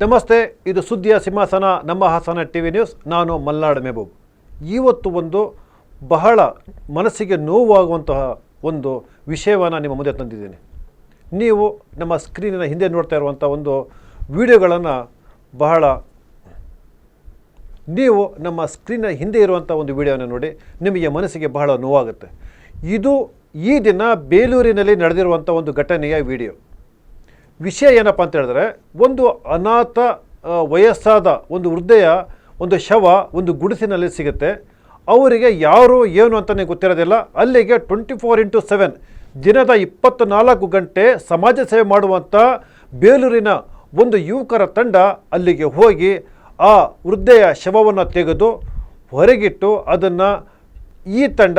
ನಮಸ್ತೆ, ಇದು ಸುದ್ದಿಯ ಸಿಂಹಾಸನ, ನಮ್ಮ ಹಾಸನ ಟಿ ವಿ ನ್ಯೂಸ್. ನಾನು ಮಲ್ನಾಡ್ ಮೆಹಬೂಬ್. ಇವತ್ತು ಒಂದು ಬಹಳ ಮನಸ್ಸಿಗೆ ನೋವಾಗುವಂತಹ ಒಂದು ವಿಷಯವನ್ನು ನಿಮ್ಮ ಮುಂದೆ ತಂದಿದ್ದೀನಿ. ನೀವು ನಮ್ಮ ಸ್ಕ್ರೀನಿನ ಹಿಂದೆ ನೋಡ್ತಾ ಇರುವಂಥ ಒಂದು ವಿಡಿಯೋಗಳನ್ನು ಬಹಳ ನೀವು ನಮ್ಮ ಸ್ಕ್ರೀನ ಹಿಂದೆ ಇರುವಂಥ ಒಂದು ವಿಡಿಯೋನ ನೋಡಿ ನಿಮಗೆ ಮನಸ್ಸಿಗೆ ಬಹಳ ನೋವಾಗುತ್ತೆ. ಇದು ಈ ದಿನ ಬೇಲೂರಿನಲ್ಲಿ ನಡೆದಿರುವಂಥ ಒಂದು ಘಟನೆಯ ವಿಡಿಯೋ. ವಿಷಯ ಏನಪ್ಪ ಅಂತ ಹೇಳಿದ್ರೆ, ಒಂದು ಅನಾಥ ವಯಸ್ಸಾದ ಒಂದು ಹೃದಯ ಒಂದು ಶವ ಒಂದು ಗುಡಿಸಿನಲ್ಲಿ ಸಿಗುತ್ತೆ. ಅವರಿಗೆ ಯಾರು, ಏನು ಅಂತಲೇ ಗೊತ್ತಿರೋದಿಲ್ಲ. ಅಲ್ಲಿಗೆ ಟ್ವೆಂಟಿ ಫೋರ್ ಇಂಟು ಸೆವೆನ್ ದಿನದ ಇಪ್ಪತ್ತ್ನಾಲ್ಕು ಗಂಟೆ ಸಮಾಜ ಸೇವೆ ಮಾಡುವಂಥ ಬೇಲೂರಿನ ಒಂದು ಯುವಕರ ತಂಡ ಅಲ್ಲಿಗೆ ಹೋಗಿ ಆ ವೃದ್ಧೆಯ ಶವವನ್ನು ತೆಗೆದು ಹೊರಗಿಟ್ಟು ಅದನ್ನು ಈ ತಂಡ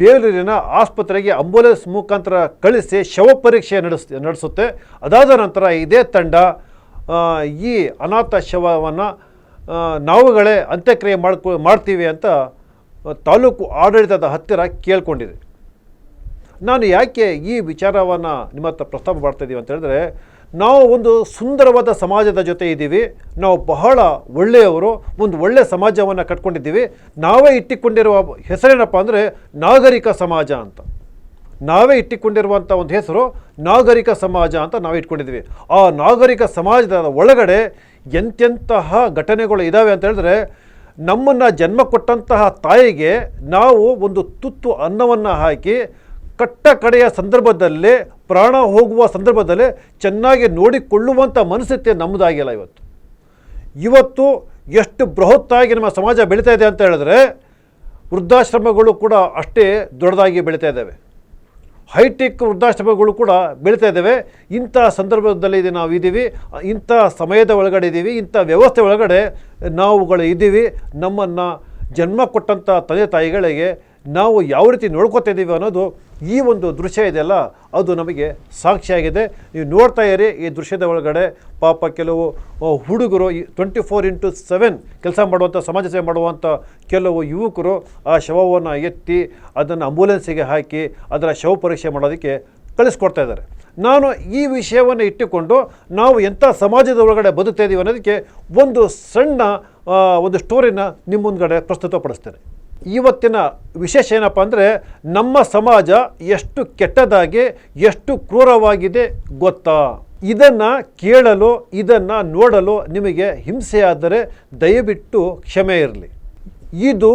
ಬೇಲೂರಿನ ಆಸ್ಪತ್ರೆಗೆ ಅಂಬುಲೆನ್ಸ್ ಮುಖಾಂತರ ಕಳಿಸಿ ಶವ ಪರೀಕ್ಷೆ ನಡೆಸ್, ನಡೆಸುತ್ತೆ. ಅದಾದ ನಂತರ ಇದೇ ತಂಡ ಈ ಅನಾಥ ಶವವನ್ನು ನಾವುಗಳೇ ಅಂತ್ಯಕ್ರಿಯೆ ಮಾಡ್ಕೊ, ಮಾಡ್ತೀವಿ ಅಂತ ತಾಲೂಕು ಆಡಳಿತದ ಹತ್ತಿರ ಕೇಳ್ಕೊಂಡಿದೆ. ನಾನು ಯಾಕೆ ಈ ವಿಚಾರವನ್ನು ನಿಮ್ಮ ಹತ್ರ ಪ್ರಸ್ತಾಪ ಮಾಡ್ತಾಯಿದ್ದೀವಿ ಅಂತ ಹೇಳಿದ್ರೆ ನಾವು ಒಂದು ಸುಂದರವಾದ ಸಮಾಜದ ಜೊತೆ ಇದ್ದೀವಿ. ನಾವು ಬಹಳ ಒಳ್ಳೆಯವರು, ಒಂದು ಒಳ್ಳೆಯ ಸಮಾಜವನ್ನು ಕಟ್ಕೊಂಡಿದ್ದೀವಿ. ನಾವೇ ಇಟ್ಟಿಕೊಂಡಿರುವ ಹೆಸರೇನಪ್ಪ ಅಂದರೆ ನಾಗರಿಕ ಸಮಾಜ ಅಂತ. ನಾವೇ ಇಟ್ಟುಕೊಂಡಿರುವಂಥ ಒಂದು ಹೆಸರು ನಾಗರಿಕ ಸಮಾಜ ಅಂತ ನಾವು ಇಟ್ಕೊಂಡಿದ್ದೀವಿ. ಆ ನಾಗರಿಕ ಸಮಾಜದ ಒಳಗಡೆ ಎಂತೆಂತಹ ಘಟನೆಗಳು ಇದ್ದಾವೆ ಅಂತ ಹೇಳಿದ್ರೆ, ನಮ್ಮನ್ನು ಜನ್ಮ ಕೊಟ್ಟಂತಹ ತಾಯಿಗೆ ನಾವು ಒಂದು ತುತ್ತು ಅನ್ನವನ್ನು ಹಾಕಿ ಕಟ್ಟ ಕಡೆಯ ಸಂದರ್ಭದಲ್ಲಿ, ಪ್ರಾಣ ಹೋಗುವ ಸಂದರ್ಭದಲ್ಲಿ ಚೆನ್ನಾಗಿ ನೋಡಿಕೊಳ್ಳುವಂಥ ಮನಸ್ಥಿತಿ ನಮ್ಮದಾಗಿಲ್ಲ ಇವತ್ತು. ಇವತ್ತು ಎಷ್ಟು ಬೃಹತ್ತಾಗಿ ನಮ್ಮ ಸಮಾಜ ಬೆಳೀತಾ ಇದೆ ಅಂತ ಹೇಳಿದ್ರೆ, ವೃದ್ಧಾಶ್ರಮಗಳು ಕೂಡ ಅಷ್ಟೇ ದೊಡ್ಡದಾಗಿ ಬೆಳೀತಾ ಇದ್ದಾವೆ. ಹೈಟೆಕ್ ವೃದ್ಧಾಶ್ರಮಗಳು ಕೂಡ ಬೆಳೀತಾ ಇದ್ದಾವೆ. ಇಂಥ ಸಂದರ್ಭದಲ್ಲಿ ಇದು ನಾವು ಇದ್ದೀವಿ. ಇಂಥ ಸಮಯದ ಒಳಗಡೆ ಇದ್ದೀವಿ. ಇಂಥ ವ್ಯವಸ್ಥೆ ಒಳಗಡೆ ನಾವುಗಳು ಇದ್ದೀವಿ. ನಮ್ಮನ್ನು ಜನ್ಮ ಕೊಟ್ಟಂಥ ತಂದೆ ತಾಯಿಗಳಿಗೆ ನಾವು ಯಾವ ರೀತಿ ನೋಡ್ಕೋತಾ ಇದ್ದೀವಿ ಅನ್ನೋದು ಈ ಒಂದು ದೃಶ್ಯ ಇದೆಯಲ್ಲ, ಅದು ನಮಗೆ ಸಾಕ್ಷಿಯಾಗಿದೆ ನೀವು ನೋಡ್ತಾ ಇರಿ ಈ ದೃಶ್ಯದ ಒಳಗಡೆ ಪಾಪ ಕೆಲವು ಹುಡುಗರು ಹುಡುಗರು ಟ್ವೆಂಟಿ ಫೋರ್ ಇಂಟು ಸೆವೆನ್ ಕೆಲಸ ಮಾಡುವಂಥ ಸಮಾಜ ಸೇವೆ ಮಾಡುವಂಥ ಕೆಲವು ಯುವಕರು ಆ ಶವವನ್ನು ಎತ್ತಿ ಅದನ್ನು ಆಂಬುಲೆನ್ಸಿಗೆ ಹಾಕಿ ಅದರ ಶವ ಪರೀಕ್ಷೆ ಮಾಡೋದಕ್ಕೆ ಕಳಿಸ್ಕೊಡ್ತಾ ಇದ್ದಾರೆ. ನಾನು ಈ ವಿಷಯವನ್ನು ಇಟ್ಟುಕೊಂಡು ನಾವು ಎಂಥ ಸಮಾಜದ ಒಳಗಡೆ ಬದುಕ್ತಾ ಇದ್ದೀವಿ ಅನ್ನೋದಕ್ಕೆ ಒಂದು ಸಣ್ಣ ಒಂದು ಸ್ಟೋರಿನ ನಿಮ್ಮ ಮುಂದ್ಗಡೆ ಪ್ರಸ್ತುತಪಡಿಸ್ತೇನೆ. ಇವತ್ತಿನ ವಿಶೇಷ ಏನಪ್ಪ ಅಂದರೆ ನಮ್ಮ ಸಮಾಜ ಎಷ್ಟು ಕೆಟ್ಟದಾಗಿ, ಎಷ್ಟು ಕ್ರೂರವಾಗಿದೆ ಗೊತ್ತಾ? ಇದನ್ನು ಕೇಳಲು, ಇದನ್ನು ನೋಡಲು ನಿಮಗೆ ಹಿಂಸೆಯಾದರೆ ದಯವಿಟ್ಟು ಕ್ಷಮೆ ಇರಲಿ. ಇದು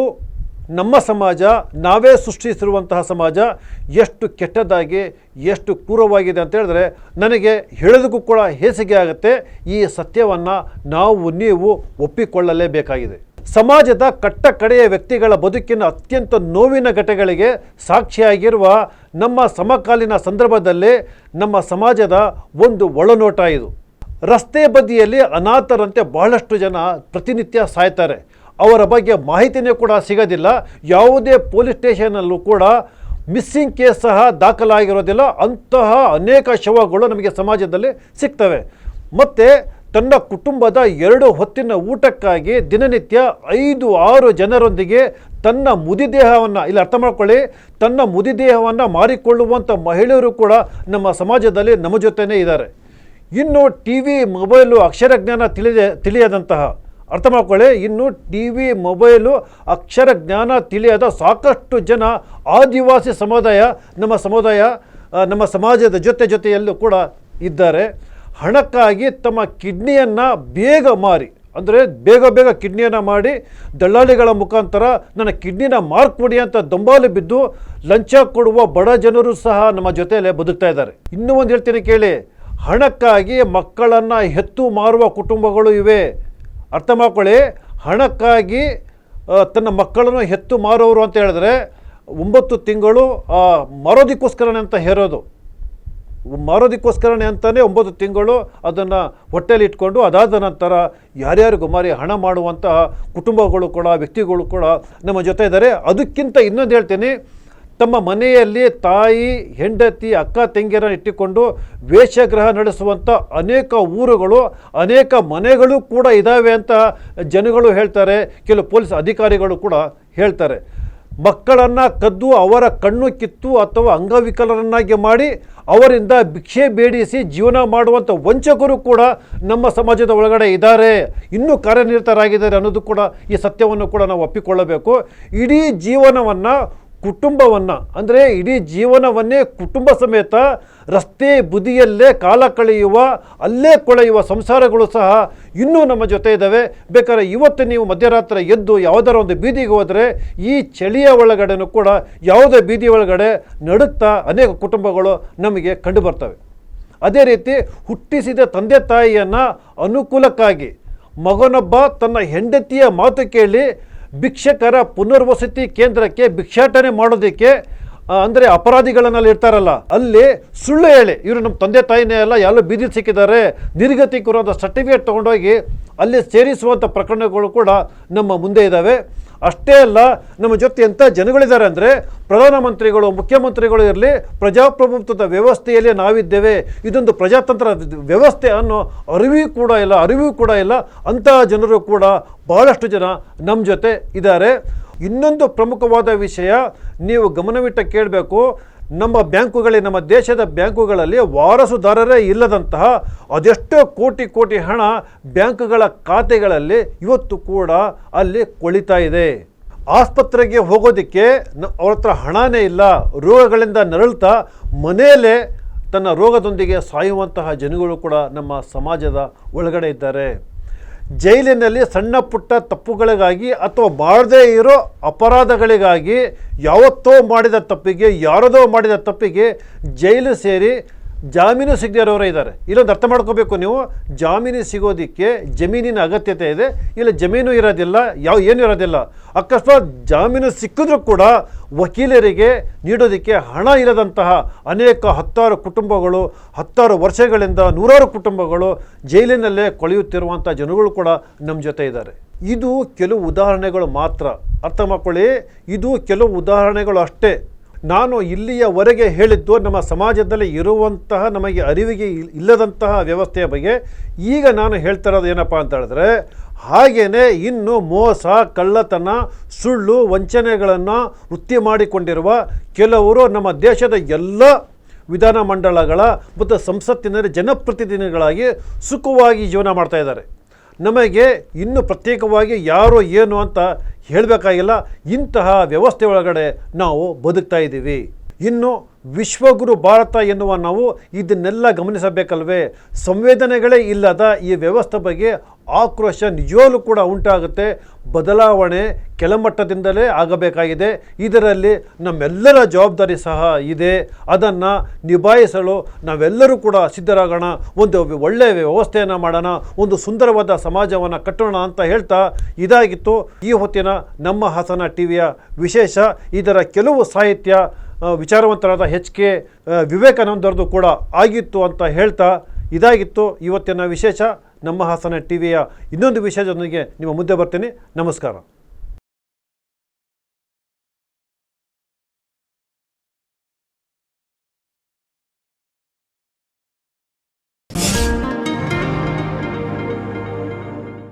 ನಮ್ಮ ಸಮಾಜ, ನಾವೇ ಸೃಷ್ಟಿಸಿರುವಂತಹ ಸಮಾಜ ಎಷ್ಟು ಕೆಟ್ಟದಾಗಿ, ಎಷ್ಟು ಕ್ರೂರವಾಗಿದೆ ಅಂತ ಹೇಳಿದ್ರೆ ನನಗೆ ಹೇಳೋದಕ್ಕೂ ಕೂಡ ಹೇಸಿಗೆ ಆಗುತ್ತೆ. ಈ ಸತ್ಯವನ್ನು ನಾವು, ನೀವು ಒಪ್ಪಿಕೊಳ್ಳಲೇಬೇಕಾಗಿದೆ. ಸಮಾಜದ ಕಟ್ಟ ಕಡೆಯ ವ್ಯಕ್ತಿಗಳ ಬದುಕಿನ ಅತ್ಯಂತ ನೋವಿನ ಘಟನೆಗಳಿಗೆ ಸಾಕ್ಷಿಯಾಗಿರುವ ನಮ್ಮ ಸಮಕಾಲೀನ ಸಂದರ್ಭದಲ್ಲಿ ನಮ್ಮ ಸಮಾಜದ ಒಂದು ಒಳನೋಟ ಇದು. ರಸ್ತೆ ಬದಿಯಲ್ಲಿ ಅನಾಥರಂತೆ ಬಹಳಷ್ಟು ಜನ ಪ್ರತಿನಿತ್ಯ ಸಾಯ್ತಾರೆ. ಅವರ ಬಗ್ಗೆ ಮಾಹಿತಿನೇ ಕೂಡ ಸಿಗೋದಿಲ್ಲ. ಯಾವುದೇ ಪೊಲೀಸ್ ಸ್ಟೇಷನಲ್ಲೂ ಕೂಡ ಮಿಸ್ಸಿಂಗ್ ಕೇಸ್ ಸಹ ದಾಖಲಾಗಿರೋದಿಲ್ಲ. ಅಂತಹ ಅನೇಕ ಶವಗಳು ನಮಗೆ ಸಮಾಜದಲ್ಲಿ ಸಿಗ್ತವೆ. ಮತ್ತು ತನ್ನ ಕುಟುಂಬದ ಎರಡು ಹೊತ್ತಿನ ಊಟಕ್ಕಾಗಿ ದಿನನಿತ್ಯ ಐದು, ಆರು ಜನರೊಂದಿಗೆ ತನ್ನ ಮುದಿದೇಹವನ್ನು ಇಲ್ಲಿ ಅರ್ಥ ಮಾಡ್ಕೊಳ್ಳಿ, ತನ್ನ ಮುದಿದೇಹವನ್ನು ಮಾರಿಕೊಳ್ಳುವಂಥ ಮಹಿಳೆಯರು ಕೂಡ ನಮ್ಮ ಸಮಾಜದಲ್ಲಿ ನಮ್ಮ ಜೊತೆನೇ ಇದ್ದಾರೆ. ಇನ್ನು ಟಿ ವಿ ಮೊಬೈಲು ಅಕ್ಷರಜ್ಞಾನ ತಿಳಿದ, ತಿಳಿಯದಂತಹ, ಅರ್ಥ ಮಾಡ್ಕೊಳ್ಳಿ, ಇನ್ನು ಟಿ ವಿ ಮೊಬೈಲು ಅಕ್ಷರ ಜ್ಞಾನ ತಿಳಿಯದ ಸಾಕಷ್ಟು ಜನ ಆದಿವಾಸಿ ಸಮುದಾಯ, ನಮ್ಮ ಸಮುದಾಯ ನಮ್ಮ ಸಮಾಜದ ಜೊತೆ ಜೊತೆಯಲ್ಲೂ ಕೂಡ ಇದ್ದಾರೆ. ಹಣಕ್ಕಾಗಿ ತಮ್ಮ ಕಿಡ್ನಿಯನ್ನು ಬೇಗ ಮಾರಿ. ಅಂದರೆ ಬೇಗ ಬೇಗ ಕಿಡ್ನಿಯನ್ನು ಮಾಡಿ ದಳ್ಳಾಳಿಗಳ ಮುಖಾಂತರ ನನ್ನ ಕಿಡ್ನಿನ ಮಾರ್ಕ್ಬಿಡಿ ಅಂತ ದೊಂಬಾಲು ಬಿದ್ದು ಲಂಚ ಕೊಡುವ ಬಡ ಜನರು ಸಹ ನಮ್ಮ ಜೊತೆಯಲ್ಲೇ ಬದುಕ್ತಾ ಇದ್ದಾರೆ. ಇನ್ನೂ ಒಂದು ಹೇಳ್ತೀನಿ ಕೇಳಿ, ಹಣಕ್ಕಾಗಿ ಮಕ್ಕಳನ್ನು ಹೆತ್ತು ಮಾರುವ ಕುಟುಂಬಗಳು ಇವೆ. ಅರ್ಥ ಮಾಡ್ಕೊಳ್ಳಿ, ಹಣಕ್ಕಾಗಿ ತನ್ನ ಮಕ್ಕಳನ್ನು ಹೆತ್ತು ಮಾರೋರು ಅಂತ ಹೇಳಿದ್ರೆ ಒಂಬತ್ತು ತಿಂಗಳು ಮರೋದಕ್ಕೋಸ್ಕರನೇ ಅಂತ ಹೇರೋದು ಮಾರೋದಕ್ಕೋಸ್ಕರನೇ ಅಂತಲೇ ಒಂಬತ್ತು ತಿಂಗಳು ಅದನ್ನು ಹೊಟ್ಟೆಲಿ ಇಟ್ಕೊಂಡು ಅದಾದ ನಂತರ ಯಾರ್ಯಾರಿಗೂ ಮಾರಿ ಹಣ ಮಾಡುವಂತಹ ಕುಟುಂಬಗಳು ಕೂಡ, ವ್ಯಕ್ತಿಗಳು ಕೂಡ ನಮ್ಮ ಜೊತೆ ಇದ್ದಾರೆ. ಅದಕ್ಕಿಂತ ಇನ್ನೊಂದು ಹೇಳ್ತೀನಿ, ತಮ್ಮ ಮನೆಯಲ್ಲಿ ತಾಯಿ, ಹೆಂಡತಿ, ಅಕ್ಕ, ತಂಗಿಯರನ್ನು ಇಟ್ಟುಕೊಂಡು ವೇಷಗ್ರಹ ನಡೆಸುವಂಥ ಅನೇಕ ಊರುಗಳು, ಅನೇಕ ಮನೆಗಳು ಕೂಡ ಇದ್ದಾವೆ ಅಂತ ಜನಗಳು ಹೇಳ್ತಾರೆ. ಕೆಲವು ಪೊಲೀಸ್ ಅಧಿಕಾರಿಗಳು ಕೂಡ ಹೇಳ್ತಾರೆ. ಮಕ್ಕಳನ್ನು ಕದ್ದು ಅವರ ಕಣ್ಣು ಕಿತ್ತು ಅಥವಾ ಅಂಗವಿಕಲರನ್ನಾಗಿ ಮಾಡಿ ಅವರಿಂದ ಭಿಕ್ಷೆ ಬೇಡಿಸಿ ಜೀವನ ಮಾಡುವಂಥ ವಂಚಕರು ಕೂಡ ನಮ್ಮ ಸಮಾಜದ ಒಳಗಡೆ ಇದ್ದಾರೆ. ಇನ್ನೂ ಕಾರ್ಯನಿರತರಾಗಿದ್ದಾರೆ ಅನ್ನೋದು ಕೂಡ ಈ ಸತ್ಯವನ್ನು ಕೂಡ ನಾವು ಒಪ್ಪಿಕೊಳ್ಳಬೇಕು. ಇಡೀ ಜೀವನವನ್ನು ಕುಟುಂಬವನ್ನು, ಅಂದರೆ ಇಡೀ ಜೀವನವನ್ನೇ ಕುಟುಂಬ ಸಮೇತ ರಸ್ತೆ ಬುದಿಯಲ್ಲೇ ಕಾಲ ಕಳೆಯುವ, ಅಲ್ಲೇ ಕೊಳೆಯುವ ಸಂಸಾರಗಳು ಸಹ ಇನ್ನೂ ನಮ್ಮ ಜೊತೆ ಇದ್ದಾವೆ ಬೇಕಾದ್ರೆ ಇವತ್ತು ನೀವು ಮಧ್ಯರಾತ್ರಿ ಎದ್ದು ಯಾವುದಾರ ಒಂದು ಬೀದಿಗೆ ಹೋದರೆ ಈ ಚಳಿಯ ಒಳಗಡೆನೂ ಕೂಡ ಯಾವುದೇ ಬೀದಿ ಒಳಗಡೆ ನಡುತ್ತಾ ಅನೇಕ ಕುಟುಂಬಗಳು ನಮಗೆ ಕಂಡು ಬರ್ತವೆ. ಅದೇ ರೀತಿ ಹುಟ್ಟಿಸಿದ ತಂದೆ ತಾಯಿಯನ್ನು ಅನುಕೂಲಕ್ಕಾಗಿ ಮಗನೊಬ್ಬ ತನ್ನ ಹೆಂಡತಿಯ ಮಾತು ಕೇಳಿ ಭಿಕ್ಷಕರ ಪುನರ್ವಸತಿ ಕೇಂದ್ರಕ್ಕೆ ಭಿಕ್ಷಾಟನೆ ಮಾಡೋದಕ್ಕೆ ಅಂದರೆ ಅಪರಾಧಿಗಳನ್ನೆಲ್ಲ ಇರ್ತಾರಲ್ಲ, ಅಲ್ಲಿ ಸುಳ್ಳು ಹೇಳಿ. ಇವರು ನಮ್ಮ ತಂದೆ ತಾಯಿನೇ ಎಲ್ಲ ಎಲ್ಲೋ ಬೀದಿ ಸಿಕ್ಕಿದ್ದಾರೆ ನಿರ್ಗತಿ ಅಂತ ಸರ್ಟಿಫಿಕೇಟ್ ತೊಗೊಂಡೋಗಿ ಅಲ್ಲಿ ಸೇರಿಸುವಂಥ ಪ್ರಕರಣಗಳು ಕೂಡ ನಮ್ಮ ಮುಂದೆ ಇದ್ದಾವೆ ಅಷ್ಟೇ ಅಲ್ಲ, ನಮ್ಮ ಜೊತೆ ಎಂಥ ಜನಗಳಿದ್ದಾರೆ ಅಂದರೆ ಪ್ರಧಾನಮಂತ್ರಿಗಳು, ಮುಖ್ಯಮಂತ್ರಿಗಳು ಇರಲಿ, ಪ್ರಜಾಪ್ರಭುತ್ವದ ವ್ಯವಸ್ಥೆಯಲ್ಲಿ ನಾವಿದ್ದೇವೆ. ಇದೊಂದು ಪ್ರಜಾತಂತ್ರ ವ್ಯವಸ್ಥೆ ಅನ್ನೋ ಅರಿವು ಕೂಡ ಇಲ್ಲ, ಅರಿವು ಕೂಡ ಇಲ್ಲ. ಅಂತಹ ಜನರು ಕೂಡ ಬಹಳಷ್ಟು ಜನ ನಮ್ಮ ಜೊತೆ ಇದ್ದಾರೆ. ಇನ್ನೊಂದು ಪ್ರಮುಖವಾದ ವಿಷಯ ನೀವು ಗಮನವಿಟ್ಟ ಕೇಳಬೇಕು ನಮ್ಮ ಬ್ಯಾಂಕುಗಳಲ್ಲಿ ನಮ್ಮ ದೇಶದ ಬ್ಯಾಂಕುಗಳಲ್ಲಿ ವಾರಸುದಾರರೇ ಇಲ್ಲದಂತಹ ಅದೆಷ್ಟೋ ಕೋಟಿ ಕೋಟಿ ಹಣ ಬ್ಯಾಂಕ್ಗಳ ಖಾತೆಗಳಲ್ಲಿ ಇವತ್ತು ಕೂಡ ಅಲ್ಲಿ ಕೊಳಿತಾ ಇದೆ. ಆಸ್ಪತ್ರೆಗೆ ಹೋಗೋದಕ್ಕೆ ಅವ್ರ ಹತ್ರ ಹಣನೇ ಇಲ್ಲ. ರೋಗಗಳಿಂದ ನರಳ್ತಾ ಮನೆಯಲ್ಲೇ ತನ್ನ ರೋಗದೊಂದಿಗೆ ಸಾಯುವಂತಹ ಜನಗಳು ಕೂಡ ನಮ್ಮ ಸಮಾಜದ ಒಳಗಡೆ ಇದ್ದಾರೆ. ಜೈಲಿನಲ್ಲಿ ಸಣ್ಣ ಪುಟ್ಟ ತಪ್ಪುಗಳಿಗಾಗಿ ಅಥವಾ ಮಾಡದೇ ಇರೋ ಅಪರಾಧಗಳಿಗಾಗಿ ಯಾವತ್ತೋ ಮಾಡಿದ ತಪ್ಪಿಗೆ, ಯಾರದೋ ಮಾಡಿದ ತಪ್ಪಿಗೆ ಜೈಲು ಸೇರಿ ಜಾಮೀನು ಸಿಗದೇ ಇರೋರೇ ಇದ್ದಾರೆ. ಇಲ್ಲೊಂದು ಅರ್ಥ ಮಾಡ್ಕೋಬೇಕು ನೀವು, ಜಾಮೀನು ಸಿಗೋದಕ್ಕೆ ಜಮೀನಿನ ಅಗತ್ಯತೆ ಇದೆ. ಇಲ್ಲ, ಜಮೀನು ಇರೋದಿಲ್ಲ, ಯಾವ, ಏನು ಇರೋದಿಲ್ಲ. ಅಕಸ್ಮಾತ್ ಜಾಮೀನು ಸಿಕ್ಕಿದ್ರೂ ಕೂಡ ವಕೀಲರಿಗೆ ನೀಡೋದಕ್ಕೆ ಹಣ ಇಲ್ಲದಂತಹ ಅನೇಕ ಹತ್ತಾರು ಕುಟುಂಬಗಳು, ಹತ್ತಾರು ವರ್ಷಗಳಿಂದ ನೂರಾರು ಕುಟುಂಬಗಳು ಜೈಲಿನಲ್ಲೇ ಕೊಳೆಯುತ್ತಿರುವಂಥ ಜನಗಳು ಕೂಡ ನಮ್ಮ ಜೊತೆ ಇದ್ದಾರೆ. ಇದು ಕೆಲವು ಉದಾಹರಣೆಗಳು ಮಾತ್ರ. ಅರ್ಥ ಮಾಡ್ಕೊಳ್ಳಿ, ಇದು ಕೆಲವು ಉದಾಹರಣೆಗಳು ಅಷ್ಟೇ. ನಾನು ಇಲ್ಲಿಯವರೆಗೆ ಹೇಳಿದ್ದು ನಮ್ಮ ಸಮಾಜದಲ್ಲಿ ಇರುವಂತಹ ನಮಗೆ ಅರಿವಿಗೆ ಇಲ್- ಇಲ್ಲದಂತಹ ವ್ಯವಸ್ಥೆಯ ಬಗ್ಗೆ, ಈಗ ನಾನು ಹೇಳ್ತಾ ಇರೋದು ಏನಪ್ಪ ಅಂತ ಹೇಳಿದ್ರೆ ಹಾಗೆಯೇ ಇನ್ನು ಮೋಸ, ಕಳ್ಳತನ, ಸುಳ್ಳು, ವಂಚನೆಗಳನ್ನು ವೃತ್ತಿ ಮಾಡಿಕೊಂಡಿರುವ ಕೆಲವರು ನಮ್ಮ ದೇಶದ ಎಲ್ಲ ವಿಧಾನ ಮಂಡಳಗಳ ಮತ್ತು ಸಂಸತ್ತಿನಲ್ಲಿ ಜನಪ್ರತಿನಿಧಿಗಳಾಗಿ ಸುಖವಾಗಿ ಜೀವನ ಮಾಡ್ತಾ ಇದ್ದಾರೆ. ನಮಗೆ ಇನ್ನು ಪ್ರತ್ಯೇಕವಾಗಿ ಯಾರು ಏನು ಅಂತ ಹೇಳಬೇಕಾಗಿಲ್ಲ ಇಂತಹ ವ್ಯವಸ್ಥೆ ಒಳಗಡೆ ನಾವು ಬದುಕ್ತಾ ಇದ್ದೀವಿ. ಇನ್ನು ವಿಶ್ವಗುರು ಭಾರತ ಎನ್ನುವ ನಾವು ಇದನ್ನೆಲ್ಲ ಗಮನಿಸಬೇಕಲ್ವೇ? ಸಂವೇದನೆಗಳೇ ಇಲ್ಲದ ಈ ವ್ಯವಸ್ಥೆ ಬಗ್ಗೆ ಆಕ್ರೋಶ ನಿಜವೂ ಕೂಡ ಉಂಟಾಗುತ್ತೆ. ಬದಲಾವಣೆ ಕೆಳಮಟ್ಟದಿಂದಲೇ ಆಗಬೇಕಾಗಿದೆ. ಇದರಲ್ಲಿ ನಮ್ಮೆಲ್ಲರ ಜವಾಬ್ದಾರಿ ಸಹ ಇದೆ. ಅದನ್ನು ನಿಭಾಯಿಸಲು ನಾವೆಲ್ಲರೂ ಕೂಡ ಸಿದ್ಧರಾಗೋಣ. ಒಂದು ಒಳ್ಳೆಯ ವ್ಯವಸ್ಥೆಯನ್ನು ಮಾಡೋಣ. ಒಂದು ಸುಂದರವಾದ ಸಮಾಜವನ್ನು ಕಟ್ಟೋಣ ಅಂತ ಹೇಳ್ತಾ ಇದಾಗಿತ್ತು ಈ ಹೊತ್ತಿನ ನಮ್ಮ ಹಾಸನ ಟಿವಿಯ ವಿಶೇಷ. ಇದರ ಕೆಲವು ಸಾಹಿತ್ಯ ವಿಚಾರವಂತರಾದ ಹೆಚ್ ಕೆ ವಿವೇಕಾನಂದರದು ಕೂಡ ಆಗಿತ್ತು ಅಂತ ಹೇಳ್ತಾ ಇದಾಗಿತ್ತು. ಇವತ್ತಿನ ವಿಶೇಷ ನಮ್ಮ ಹಾಸನ ಟಿ ವಿಯ ಇನ್ನೊಂದು ವಿಷಯದೊಂದಿಗೆ ನಿಮ್ಮ ಮುಂದೆ ಬರ್ತೀನಿ. ನಮಸ್ಕಾರ.